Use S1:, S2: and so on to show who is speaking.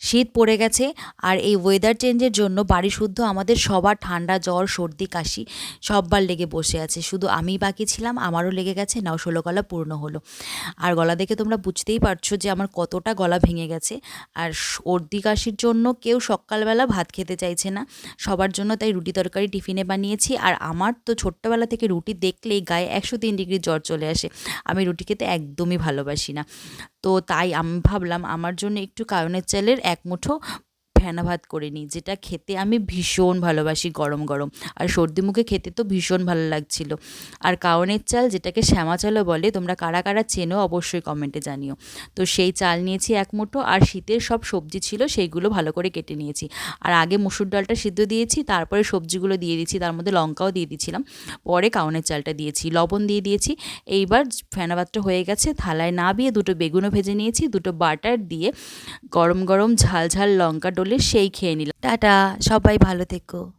S1: শীত পড়ে গেছে আর এই ওয়েদার চেঞ্জের জন্য বাড়ি শুদ্ধ আমাদের সবার ঠান্ডা, জ্বর, সর্দি, কাশি সববার লেগে বসে আছে। শুধু আমিই বাকি ছিলাম, আমারও লেগে গেছে, নাও ষোলো গলা পূর্ণ হলো। আর গলা দেখে তোমরা বুঝতেই পারছ যে আমার কতটা গলা ভেঙে গেছে। আর সর্দি, কাশির জন্য কেউ সকালবেলা ভাত খেতে চাইছে না। সবার জন্য তাই রুটি তরকারি টিফিনে বানিয়েছি। আর আমার তো ছোট্টবেলা থেকে রুটি দেখলেই গায়ে একশো তিন ডিগ্রি জ্বর চলে আসে। আমি রুটি খেতে একদমই ভালোবাসি না। তো তাই আমি ভাবলাম আমার জন্য একটু কায়নের চালের এক মুঠো ফেনা ভাত করে নিই, যেটা খেতে আমি ভীষণ ভালোবাসি গরম গরম। আর সর্দি মুখে খেতে তো ভীষণ ভালো লাগছিল। আর কাউনের চাল, যেটাকে শ্যামা চালও বলে, তোমরা কারা কারা চেনো অবশ্যই কমেন্টে জানিও। তো সেই চাল নিয়েছি এক মুঠো, আর শীতের সব সবজি ছিল সেইগুলো ভালো করে কেটে নিয়েছি। আর আগে মুসুর ডালটা সিদ্ধ দিয়েছি, তারপরে সবজিগুলো দিয়ে দিয়েছি, তার মধ্যে লঙ্কাও দিয়ে দিয়েছিলাম। পরে কাউনের চালটা দিয়েছি, লবণ দিয়ে দিয়েছি। এইবার ফেনা ভাতটা হয়ে গেছে, থালায় না বিয়ে দুটো বেগুনও ভেজে নিয়েছি, দুটো বাটার দিয়ে গরম গরম ঝাল ঝাল লঙ্কা ডলে সেই খেয়ে নিলাম। টাটা সবাই ভালো থেকো।